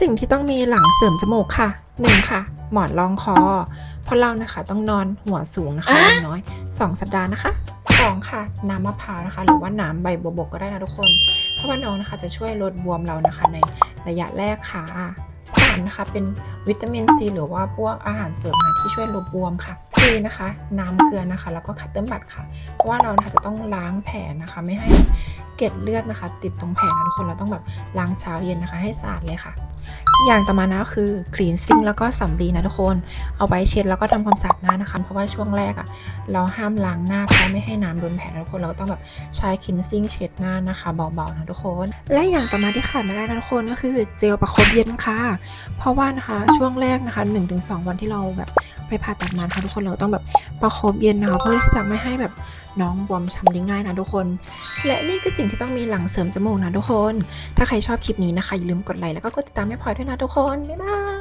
สิ่งที่ต้องมีหลังเสริมจมูกค่ะ 1. ค่ะ หมอนรองคอ เพราะเรานะคะต้องนอนหัวสูงนะคะอย่างน้อย 2 สัปดาห์นะคะ 2. ค่ะ น้ำมะพร้าวนะคะ หรือว่าน้ำใบบัวบกก็ได้นะทุกคน เพราะว่าน้องนะคะจะช่วยลดบวมเรานะคะในระยะแรกค่ะ 3. นะคะเป็นวิตามินซีหรือว่าพวกอาหารเสริมค่ะที่ช่วยลดบวมค่ะ 4. นะคะ น้ำเกลือนะคะ แล้วก็คัตเตอร์บัตค่ะ เพราะว่าเรานะคะจะต้องล้างแผลนะคะ ไม่ให้เกล็ดเลือดนะคะ ติดตรงแผลนะทุกคนเราต้องแบบล้างเช้าเย็นนะคะ ให้สะอาดเลยค่ะ อย่างต่อมานะคือคลีนซิ่งแล้วก็สำลีนะทุกคน เอาไว้เช็ดแล้วก็ทำความสะอาดหน้านะคะ เพราะว่าช่วงแรกอะ่ะเราห้ามล้างหน้าเพราะไม่ให้น้ำโดนแผลนะทุกคนเราก็ต้องแบบใช้คลีนซิ่งเช็ดหน้านะคะเบาๆนะทุกคน และอย่างต่อมาที่ขาดไม่ได้นะทุกคนก็คือเจลประคบเย็นค่ะ เพราะว่านะคะช่วงแรกนะคะ 1-2 วันที่เราแบบ ไปผ่าตัดมานะคะทุกคนเราต้องแบบประคบเย็นนะคะเพื่อที่จะไม่ให้แบบน้องบวมช้ำได้ง่ายนะทุกคน และนี่คือสิ่งที่ต้องมีหลังเสริมจมูกนะทุกคน ถ้าใครชอบคลิปนี้นะคะอย่าลืมกดไลค์แล้วก็กดติดตามให้พลอยด้วยนะทุกคนบ๊ายบาย